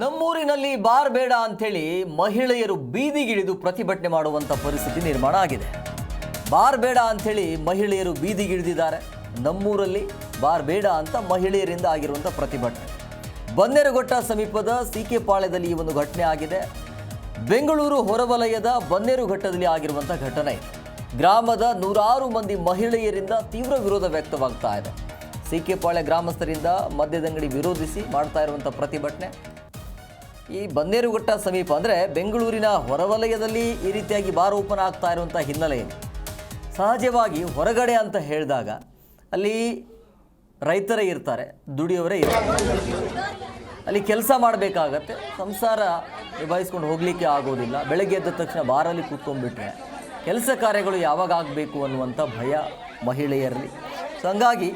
ನಮ್ಮೂರಿನಲ್ಲಿ bar ಬೇಡ ಅಂಥೇಳಿ ಮಹಿಳೆಯರು ಬೀದಿಗಿಳಿದು ಪ್ರತಿಭಟನೆ ಮಾಡುವಂಥ ಪರಿಸ್ಥಿತಿ ನಿರ್ಮಾಣ ಆಗಿದೆ. ಬಾರ್ ಬೇಡ ಅಂಥೇಳಿ ಮಹಿಳೆಯರು ಬೀದಿಗಿಳಿದಿದ್ದಾರೆ. ನಮ್ಮೂರಲ್ಲಿ ಬಾರ್ ಬೇಡ ಅಂತ ಮಹಿಳೆಯರಿಂದ ಆಗಿರುವಂಥ ಪ್ರತಿಭಟನೆ. ಬನ್ನೇರುಘಟ್ಟ ಸಮೀಪದ ಸಿ ಕೆ ಪಾಳ್ಯದಲ್ಲಿ ಈ ಒಂದು ಘಟನೆ ಆಗಿದೆ. ಬೆಂಗಳೂರು ಹೊರವಲಯದ ಬನ್ನೇರುಘಟ್ಟದಲ್ಲಿ ಆಗಿರುವಂಥ ಘಟನೆ ಗ್ರಾಮದ ನೂರಾರು ಮಂದಿ ಮಹಿಳೆಯರಿಂದ ತೀವ್ರ ವಿರೋಧ ವ್ಯಕ್ತವಾಗ್ತಾ ಇದೆ. ಸಿ ಕೆ ಪಾಳ್ಯ ಗ್ರಾಮಸ್ಥರಿಂದ ಮದ್ಯದಂಗಡಿ ವಿರೋಧಿಸಿ ಮಾಡ್ತಾ ಇರುವಂಥ ಪ್ರತಿಭಟನೆ. ಈ ಬನ್ನೇರುಘಟ್ಟ ಸಮೀಪ ಅಂದರೆ ಬೆಂಗಳೂರಿನ ಹೊರವಲಯದಲ್ಲಿ ಈ ರೀತಿಯಾಗಿ ಬಾರ್ ಓಪನ್ ಆಗ್ತಾ ಇರುವಂಥ ಹಿನ್ನೆಲೆ ಸಹಜವಾಗಿ ಹೊರಗಡೆ ಅಂತ ಹೇಳಿದಾಗ ಅಲ್ಲಿ ರೈತರೇ ಇರ್ತಾರೆ, ದುಡಿಯೋರೇ ಇರ್ತಾರೆ. ಅಲ್ಲಿ ಕೆಲಸ ಮಾಡಬೇಕಾಗತ್ತೆ, ಸಂಸಾರ ನಿಭಾಯಿಸ್ಕೊಂಡು ಹೋಗಲಿಕ್ಕೆ ಆಗೋದಿಲ್ಲ. ಬೆಳಗ್ಗೆ ಎದ್ದ ತಕ್ಷಣ ಬಾರಲ್ಲಿ ಕೂತ್ಕೊಂಡ್ಬಿಟ್ರೆ ಕೆಲಸ ಕಾರ್ಯಗಳು ಯಾವಾಗ ಆಗಬೇಕು ಅನ್ನುವಂಥ ಭಯ ಮಹಿಳೆಯರಲ್ಲಿ. ಸೊ ಹಂಗಾಗಿ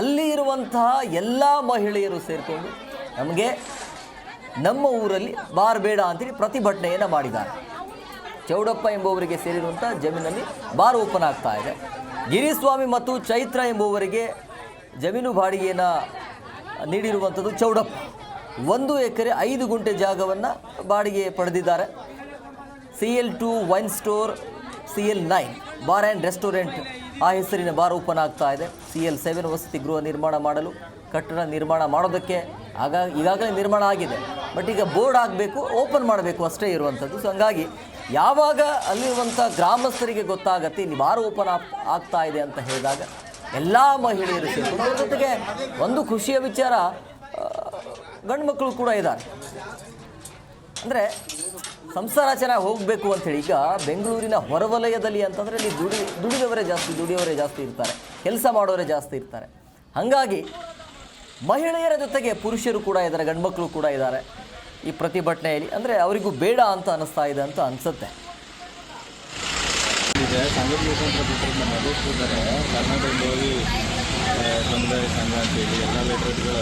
ಅಲ್ಲಿ ಇರುವಂತಹ ಎಲ್ಲ ಮಹಿಳೆಯರು ಸೇರಿಕೊಂಡು ನಮಗೆ ನಮ್ಮ ಊರಲ್ಲಿ ಬಾರ್ ಬೇಡ ಅಂತೇಳಿ ಪ್ರತಿಭಟನೆಯನ್ನು ಮಾಡಿದ್ದಾರೆ. ಚೌಡಪ್ಪ ಎಂಬುವರಿಗೆ ಸೇರಿರುವಂಥ ಜಮೀನಲ್ಲಿ ಬಾರ್ ಓಪನ್ ಆಗ್ತಾ ಇದೆ. ಗಿರಿಸ್ವಾಮಿ ಮತ್ತು ಚೈತ್ರ ಎಂಬುವರಿಗೆ ಜಮೀನು ಬಾಡಿಗೆಯನ್ನು ನೀಡಿರುವಂಥದ್ದು ಚೌಡಪ್ಪ. ಒಂದು ಎಕರೆ ಐದು ಗುಂಟೆ ಜಾಗವನ್ನು ಬಾಡಿಗೆ ಪಡೆದಿದ್ದಾರೆ. C L two wine store C L nine bar and restaurant ಆ ಹೆಸರಿನ ಬಾರ್ ಓಪನ್ ಆಗ್ತಾ ಇದೆ. ಸಿ ಎಲ್ ಸೆವೆನ್ ವಸತಿ ಗೃಹ ನಿರ್ಮಾಣ ಮಾಡಲು, ಕಟ್ಟಡ ನಿರ್ಮಾಣ ಮಾಡೋದಕ್ಕೆ ಆಗ ಈಗಾಗಲೇ ನಿರ್ಮಾಣ ಆಗಿದೆ. ಬಟ್ ಈಗ ಬೋರ್ಡ್ ಆಗಬೇಕು, ಓಪನ್ ಮಾಡಬೇಕು ಅಷ್ಟೇ ಇರುವಂಥದ್ದು. ಸೊ ಹಂಗಾಗಿ ಯಾವಾಗ ಅಲ್ಲಿರುವಂಥ ಗ್ರಾಮಸ್ಥರಿಗೆ ಗೊತ್ತಾಗತ್ತೆ, ಇಲ್ಲಿ ಬಾರ್ ಓಪನ್ ಆಗ್ತಾ ಇದೆ ಅಂತ ಹೇಳಿದಾಗ ಎಲ್ಲ ಮಹಿಳೆಯರು ಸೇರಿಕೊಂಡು ಜೊತೆಗೆ ಒಂದು ಖುಷಿಯ ವಿಚಾರ ಗಂಡು ಮಕ್ಕಳು ಕೂಡ ಇದ್ದಾರೆ. ಅಂದರೆ ಸಂಸಾರ ಚೆನ್ನಾಗಿ ಹೋಗಬೇಕು ಅಂಥೇಳಿ, ಈಗ ಬೆಂಗಳೂರಿನ ಹೊರವಲಯದಲ್ಲಿ ಅಂತಂದರೆ ಇಲ್ಲಿ ದುಡಿ, ದುಡಿದವರೇ ಜಾಸ್ತಿ ದುಡಿಯವರೇ ಜಾಸ್ತಿ ಇರ್ತಾರೆ, ಕೆಲಸ ಮಾಡೋರೇ ಜಾಸ್ತಿ ಇರ್ತಾರೆ. ಹಾಗಾಗಿ ಮಹಿಳೆಯರ ಜೊತೆಗೆ ಪುರುಷರು ಕೂಡ ಇದ್ದಾರೆ, ಗಂಡ್ಮಕ್ಳು ಕೂಡ ಇದ್ದಾರೆ ಈ ಪ್ರತಿಭಟನೆಯಲ್ಲಿ. ಅಂದರೆ ಅವರಿಗೂ ಬೇಡ ಅಂತ ಅನ್ನಿಸ್ತಾ ಇದೆ ಅಂತ ಅನಿಸುತ್ತೆ. ಸಮುದಾಯ ಸಂಘ ಅಂತೇಳಿ ಎಲ್ಲ ಲೆಟರ್ಗಳು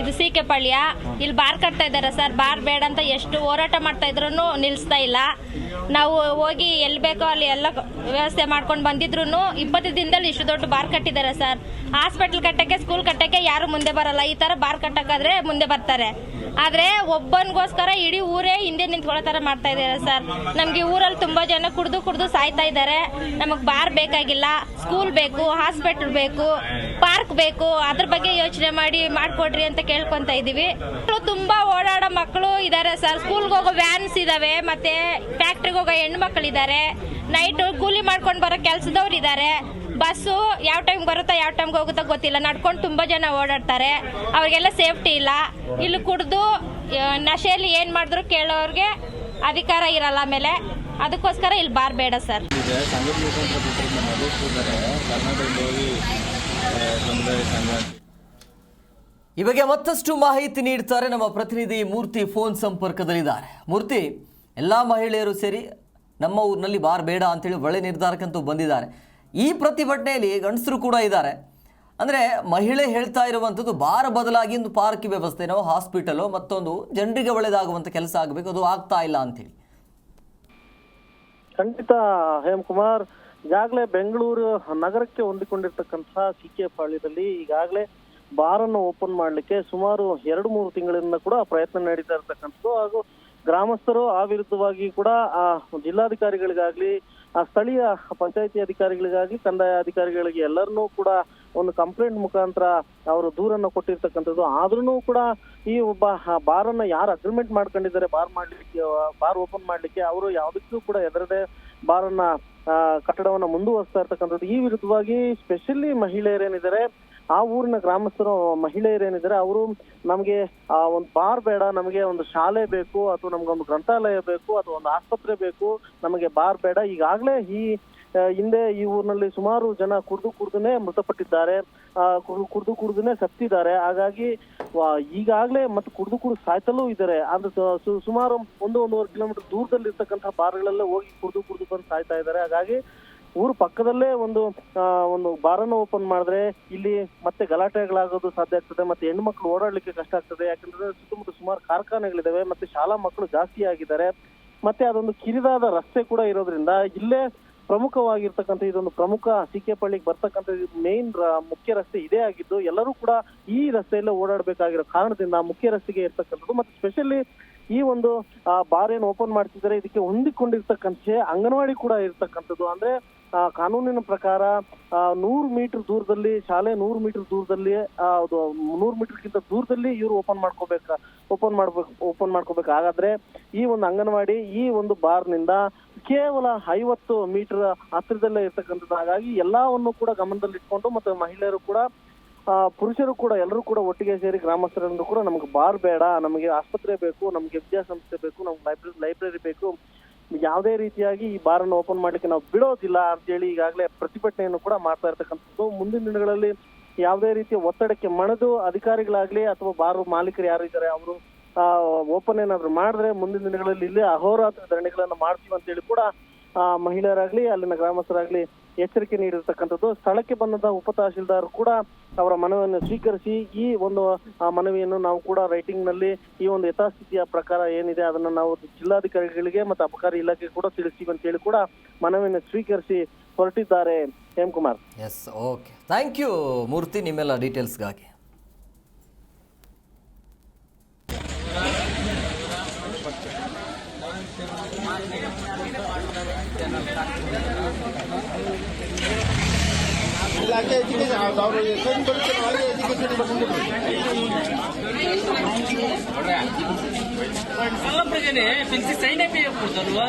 ಇದು ಸಿ ಕೆ ಪಾಳ್ಯ. ಇಲ್ಲಿ ಬಾರ್ ಕಟ್ತಾ ಇದ್ದಾರೆ ಸರ್. ಬಾರ್ ಬೇಡ ಅಂತ ಎಷ್ಟು ಹೋರಾಟ ಮಾಡ್ತಾ ಇದ್ರು ನಿಲ್ಲಿಸ್ತಾ ಇಲ್ಲ. ನಾವು ಹೋಗಿ ಎಲ್ಲಿ ಬೇಕೋ ಅಲ್ಲಿ ಎಲ್ಲ ವ್ಯವಸ್ಥೆ ಮಾಡ್ಕೊಂಡು ಬಂದಿದ್ರು ಇಪ್ಪತ್ತು ದಿನದಲ್ಲಿ ಇಷ್ಟು ದೊಡ್ಡ ಬಾರ್ ಕಟ್ಟಿದ್ದಾರೆ ಸರ್. ಹಾಸ್ಪಿಟಲ್ ಕಟ್ಟಕ್ಕೆ, ಸ್ಕೂಲ್ ಕಟ್ಟಕ್ಕೆ ಯಾರು ಮುಂದೆ ಬರಲ್ಲ. ಈ ತರ ಬಾರ್ ಕಟ್ಟಕ್ಕಾದ್ರೆ ಮುಂದೆ ಬರ್ತಾರೆ. ಆದ್ರೆ ಒಬ್ಬನಿಗೋಸ್ಕರ ಇಡೀ ಊರೇ ಹಿಂದೆ ನಿಂತ್ಕೊಳ್ಳೋ ತರ ಮಾಡ್ತಾ ಇದ್ದಾರೆ ಸರ್. ನಮ್ಗೆ ಊರಲ್ಲಿ ತುಂಬಾ ಜನ ಕುಡ್ದು ಕುಡ್ದು ಸಾಯ್ತಾ ಇದ್ದಾರೆ. ನಮಗ್ ಬಾರ್ ಬೇಕಾಗಿಲ್ಲ. ಸ್ಕೂಲ್ ಬೇಕು, ಹಾಸ್ಪಿಟಲ್ ಬೇಕು. ಪಾರ್ಕ್ ಬೇಕು, ಅದ್ರ ಬಗ್ಗೆ ಯೋಚನೆ ಮಾಡಿ ಮಾಡ್ಕೊಡ್ರಿ ಅಂತ ಕೇಳ್ಕೊಂತ ಮಕ್ಳು ತುಂಬಾ ಓಡಾಡೋ ಮಕ್ಕಳು ಇದ್ದಾರೆ ಸರ್. ಸ್ಕೂಲ್ಗೆ ಹೋಗೋ ವ್ಯಾನ್ಸ್ ಇದಾವೆ, ಮತ್ತೆ ಫ್ಯಾಕ್ಟ್ರಿಗೆ ಹೋಗೋ ಹೆಣ್ಣು ಮಕ್ಕಳು ಇದಾರೆ. ನೈಟ್ ಕೂಲಿ ಮಾಡ್ಕೊಂಡು ಬರೋ ಕೆಲಸದವ್ರು ಇದ್ದಾರೆ ಬಸ್ಸು ಯಾವ ಟೈಮ್ ಬರುತ್ತಾ ಯಾವ ಟೈಮ್ಗೆ ಹೋಗುತ್ತಾ ಗೊತ್ತಿಲ್ಲ. ನಡ್ಕೊಂಡು ತುಂಬಾ ಜನ ಓಡಾಡ್ತಾರೆ. ಅವ್ರಿಗೆಲ್ಲ ಸೇಫ್ಟಿ ಇಲ್ಲ. ಇಲ್ಲಿ ಕುಡ್ದು ನಶೆಯಲ್ಲಿ ಏನು ಮಾಡಿದ್ರು ಕೇಳೋರಿಗೆ ಅಧಿಕಾರ ಇರಲ್ಲ ಆಮೇಲೆ. ಅದಕ್ಕೋಸ್ಕರ ಇಲ್ಲಿ ಬಾರ್ ಬೇಡ ಸರ್. ಈ ಬಗ್ಗೆ ಮತ್ತಷ್ಟು ಮಾಹಿತಿ ನೀಡ್ತಾರೆ ನಮ್ಮ ಪ್ರತಿನಿಧಿ ಮೂರ್ತಿ ಫೋನ್ ಸಂಪರ್ಕದಲ್ಲಿದ್ದಾರೆ. ಮೂರ್ತಿ, ಎಲ್ಲ ಮಹಿಳೆಯರು ಸೇರಿ ನಮ್ಮ ಊರಿನಲ್ಲಿ ಬಾರ್ ಬೇಡ ಅಂತೇಳಿ ಒಳ್ಳೆ ನಿರ್ಧಾರಕ್ಕಂತೂ ಬಂದಿದ್ದಾರೆ. ಈ ಪ್ರತಿಭಟನೆಯಲ್ಲಿ ಗಂಡಸರು ಕೂಡ ಇದ್ದಾರೆ. ಅಂದರೆ ಮಹಿಳೆ ಹೇಳ್ತಾ ಇರುವಂಥದ್ದು ಬಾರ್ ಬದಲಾಗಿ ಒಂದು ಪಾರ್ಕ್ ವ್ಯವಸ್ಥೆನೋ ಹಾಸ್ಪಿಟಲೋ, ಮತ್ತೊಂದು ಜನರಿಗೆ ಒಳ್ಳೆಯದಾಗುವಂಥ ಕೆಲಸ ಆಗಬೇಕು, ಅದು ಆಗ್ತಾ ಇಲ್ಲ ಅಂತೇಳಿ ಖಂಡಿತ ಹೇಮಕುಮಾರ್ ಈಗಾಗಲೇ ಬೆಂಗಳೂರು ನಗರಕ್ಕೆ ಹೊಂದಿಕೊಂಡಿರ್ತಕ್ಕಂತಹ ಸಿ ಕೆ ಪಾಳ್ಯದಲ್ಲಿ ಈಗಾಗಲೇ ಬಾರನ್ನು ಓಪನ್ ಮಾಡಲಿಕ್ಕೆ ಸುಮಾರು ಎರಡು ಮೂರು ತಿಂಗಳಿಂದ ಕೂಡ ಪ್ರಯತ್ನ ನಡೀತಾ ಇರ್ತಕ್ಕಂಥದ್ದು. ಹಾಗೂ ಗ್ರಾಮಸ್ಥರು ಆ ವಿರುದ್ಧವಾಗಿ ಕೂಡ ಆ ಜಿಲ್ಲಾಧಿಕಾರಿಗಳಿಗಾಗ್ಲಿ ಆ ಸ್ಥಳೀಯ ಪಂಚಾಯತಿ ಅಧಿಕಾರಿಗಳಿಗಾಗ್ಲಿ ಕಂದಾಯ ಅಧಿಕಾರಿಗಳಿಗೆ ಎಲ್ಲರನ್ನೂ ಕೂಡ ಒಂದು ಕಂಪ್ಲೇಂಟ್ ಮುಖಾಂತರ ಅವರು ದೂರನ್ನು ಕೊಟ್ಟಿರ್ತಕ್ಕಂಥದ್ದು. ಆದ್ರೂ ಕೂಡ ಈ ಒಬ್ಬ ಬಾರನ್ನ ಯಾರು ಅಗ್ರಿಮೆಂಟ್ ಮಾಡ್ಕೊಂಡಿದ್ದಾರೆ ಬಾರ್ ಮಾಡ್ಲಿಕ್ಕೆ ಬಾರ್ ಓಪನ್ ಮಾಡ್ಲಿಕ್ಕೆ ಅವರು ಯಾವುದಕ್ಕೂ ಕೂಡ ಎದುರದೇ ಬಾರ್ ಆ, ಕಟ್ಟಡವನ್ನ ಮುಂದುವರಿಸ್ತಾ ಇರ್ತಕ್ಕಂಥದ್ದು. ಈ ವಿರುದ್ಧವಾಗಿ ಸ್ಪೆಷಲಿ ಮಹಿಳೆಯರೇನಿದ್ದಾರೆ, ಆ ಊರಿನ ಗ್ರಾಮಸ್ಥರು ಮಹಿಳೆಯರೇನಿದ್ದಾರೆ, ಅವರು ನಮಗೆ, ಆ, ಒಂದು ಬಾರ್ ಬೇಡ, ನಮಗೆ ಒಂದು ಶಾಲೆ ಬೇಕು, ಅಥವಾ ನಮ್ಗೊಂದು ಗ್ರಂಥಾಲಯ ಬೇಕು, ಅಥವಾ ಒಂದು ಆಸ್ಪತ್ರೆ ಬೇಕು, ನಮಗೆ ಬಾರ್ ಬೇಡ. ಈಗಾಗಲೇ ಈ ಹಿಂದೆ ಈ ಊರಿನಲ್ಲಿ ಸುಮಾರು ಜನ ಕುಡ್ದು ಕುಡ್ದನೆ ಮೃತಪಟ್ಟಿದ್ದಾರೆ. ಕುಡ್ದು ಕುಡ್ದನೆ ಸತ್ತಿದ್ದಾರೆ. ಹಾಗಾಗಿ ಈಗಾಗಲೇ ಮತ್ತೆ ಕುಡ್ದು ಕುಡ್ದು ಸಾಯ್ತಲೂ ಇದ್ದಾರೆ. ಅಂದ್ರೆ ಸುಮಾರು ಒಂದು, ಒಂದೂವರೆ ಕಿಲೋಮೀಟರ್ ದೂರದಲ್ಲಿ ಇರ್ತಕ್ಕಂತಹ ಬಾರ್ಗಳಲ್ಲೇ ಹೋಗಿ ಕುಡ್ದು ಕುಡ್ದು ಬಂದು ಸಾಯ್ತಾ ಇದ್ದಾರೆ. ಹಾಗಾಗಿ, ಊರು ಪಕ್ಕದಲ್ಲೇ ಒಂದು ಒಂದು ಬಾರನ್ನು ಓಪನ್ ಮಾಡಿದ್ರೆ ಇಲ್ಲಿ ಮತ್ತೆ ಗಲಾಟೆಗಳಾಗೋದು ಸಾಧ್ಯ ಆಗ್ತದೆ. ಮತ್ತೆ ಹೆಣ್ಣು ಮಕ್ಕಳು ಓಡಾಡ್ಲಿಕ್ಕೆ ಕಷ್ಟ ಆಗ್ತದೆ. ಯಾಕಂದ್ರೆ ಸುತ್ತಮುತ್ತ ಸುಮಾರು ಕಾರ್ಖಾನೆಗಳಿದಾವೆ. ಮತ್ತೆ ಶಾಲಾ ಮಕ್ಕಳು ಜಾಸ್ತಿ ಆಗಿದ್ದಾರೆ. ಮತ್ತೆ ಅದೊಂದು ಕಿರಿದಾದ ರಸ್ತೆ ಕೂಡ ಇರೋದ್ರಿಂದ ಇಲ್ಲೇ ಪ್ರಮುಖವಾಗಿರ್ತಕ್ಕಂಥ ಇದೊಂದು ಪ್ರಮುಖ ಸಿಕೆಪಳ್ಳಿಗೆ ಬರ್ತಕ್ಕಂಥ ಮೇನ್ ಮುಖ್ಯ ರಸ್ತೆ ಇದೇ ಆಗಿದ್ದು, ಎಲ್ಲರೂ ಕೂಡ ಈ ರಸ್ತೆಯಲ್ಲೇ ಓಡಾಡಬೇಕಾಗಿರೋ ಕಾರಣದಿಂದ ಮುಖ್ಯ ರಸ್ತೆಗೆ ಇರ್ತಕ್ಕಂಥದ್ದು ಮತ್ತೆ ಸ್ಪೆಷಲಿ ಈ ಒಂದು ಬಾರ್ ಏನು ಓಪನ್ ಮಾಡ್ತಿದ್ದಾರೆ, ಇದಕ್ಕೆ ಹೊಂದಿಕೊಂಡಿರ್ತಕ್ಕಂಥ ಅಂಗನವಾಡಿ ಕೂಡ ಇರ್ತಕ್ಕಂಥದ್ದು. ಅಂದ್ರೆ ಕಾನೂನಿನ ಪ್ರಕಾರ ನೂರು ಮೀಟರ್ ದೂರದಲ್ಲಿ, ಶಾಲೆ ನೂರು ಮೀಟರ್ ದೂರದಲ್ಲಿ ನೂರು ಮೀಟರ್ಗಿಂತ ದೂರದಲ್ಲಿ ಇವರು ಓಪನ್ ಮಾಡ್ಕೋಬೇಕ ಓಪನ್ ಮಾಡ್ಬೇಕು ಓಪನ್ ಮಾಡ್ಕೋಬೇಕು ಹಾಗಾದ್ರೆ ಈ ಒಂದು ಅಂಗನವಾಡಿ, ಈ ಒಂದು ಬಾರ್ನಿಂದ ಕೇವಲ ಐವತ್ತು ಮೀಟರ್ ಹತ್ತಿರದಲ್ಲೇ ಇರ್ತಕ್ಕಂಥದ್ದು. ಹಾಗಾಗಿ ಎಲ್ಲವನ್ನು ಕೂಡ ಗಮನದಲ್ಲಿ ಇಟ್ಕೊಂಡು ಮತ್ತೆ ಮಹಿಳೆಯರು ಕೂಡ ಪುರುಷರು ಕೂಡ, ಎಲ್ಲರೂ ಕೂಡ ಒಟ್ಟಿಗೆ ಸೇರಿ ಗ್ರಾಮಸ್ಥರಂದು ಕೂಡ ನಮ್ಗೆ ಬಾರ್ ಬೇಡ. ನಮಗೆ ಆಸ್ಪತ್ರೆ ಬೇಕು, ನಮ್ಗೆ ವಿದ್ಯಾಸಂಸ್ಥೆ ಬೇಕು, ನಮ್ಗೆ ಲೈಬ್ರರಿ ಲೈಬ್ರರಿ ಬೇಕು. ಯಾವುದೇ ರೀತಿಯಾಗಿ ಈ ಬಾರ್ ಅನ್ನು ಓಪನ್ ಮಾಡ್ಲಿಕ್ಕೆ ನಾವು ಬಿಡೋದಿಲ್ಲ ಅಂತೇಳಿ ಈಗಾಗಲೇ ಪ್ರತಿಭಟನೆಯನ್ನು ಕೂಡ ಮಾಡ್ತಾ ಇರ್ತಕ್ಕಂಥದ್ದು. ಮುಂದಿನ ದಿನಗಳಲ್ಲಿ ಯಾವುದೇ ರೀತಿಯ ಒತ್ತಡಕ್ಕೆ ಮಣದು ಅಧಿಕಾರಿಗಳಾಗ್ಲಿ ಅಥವಾ ಬಾರ್ ಮಾಲೀಕರು ಯಾರು ಇದ್ದಾರೆ ಅವರು ಓಪನ್ ಏನಾದ್ರು ಮಾಡಿದ್ರೆ ಮುಂದಿನ ದಿನಗಳಲ್ಲಿ ಇಲ್ಲಿ ಅಹೋರಾತ್ರಿ ಧರಣಿಗಳನ್ನ ಮಾಡ್ತೀವಿ ಅಂತೇಳಿ ಕೂಡ ಮಹಿಳೆಯರಾಗ್ಲಿ, ಅಲ್ಲಿನ ಗ್ರಾಮಸ್ಥರಾಗ್ಲಿ ಎಚ್ಚರಿಕೆ ನೀಡಿರ್ತಕ್ಕಂಥದ್ದು. ಸ್ಥಳಕ್ಕೆ ಬಂದಂತಹ ಉಪ ತಹಶೀಲ್ದಾರ್ ಕೂಡ ಅವರ ಮನವಿಯನ್ನು ಸ್ವೀಕರಿಸಿ, ಈ ಒಂದು ಮನವಿಯನ್ನು ನಾವು ಕೂಡ ರೈಟಿಂಗ್ನಲ್ಲಿ ಈ ಒಂದು ಯಥಾಸ್ಥಿತಿಯ ಪ್ರಕಾರ ಏನಿದೆ ಅದನ್ನು ನಾವು ಜಿಲ್ಲಾಧಿಕಾರಿಗಳಿಗೆ ಮತ್ತು ಅಬಕಾರಿ ಇಲಾಖೆ ಕೂಡ ತಿಳಿಸ್ತೀವಿ ಅಂತ ಹೇಳಿ ಕೂಡ ಮನವಿಯನ್ನು ಸ್ವೀಕರಿಸಿ ಹೊರಟಿದ್ದಾರೆ Hem Kumar. Yes okay thank you Murthy ನಿಮ್ಮೆಲ್ಲ ಡೀಟೇಲ್ಸ್ಗಾಗಿ ಇಲಾಖೆ ಎಜುಕೇಶನ್ ಅವರು ಎಷ್ಟೊಂದು ಬರುತ್ತೆ ಎಜುಕೇಶನ್ ಬರ್ಕೊಂಡು ಫಿಕ್ಸಿ ಸೈನ್ ಪೇ ಕೊಡ್ತಾರಲ್ವಾ?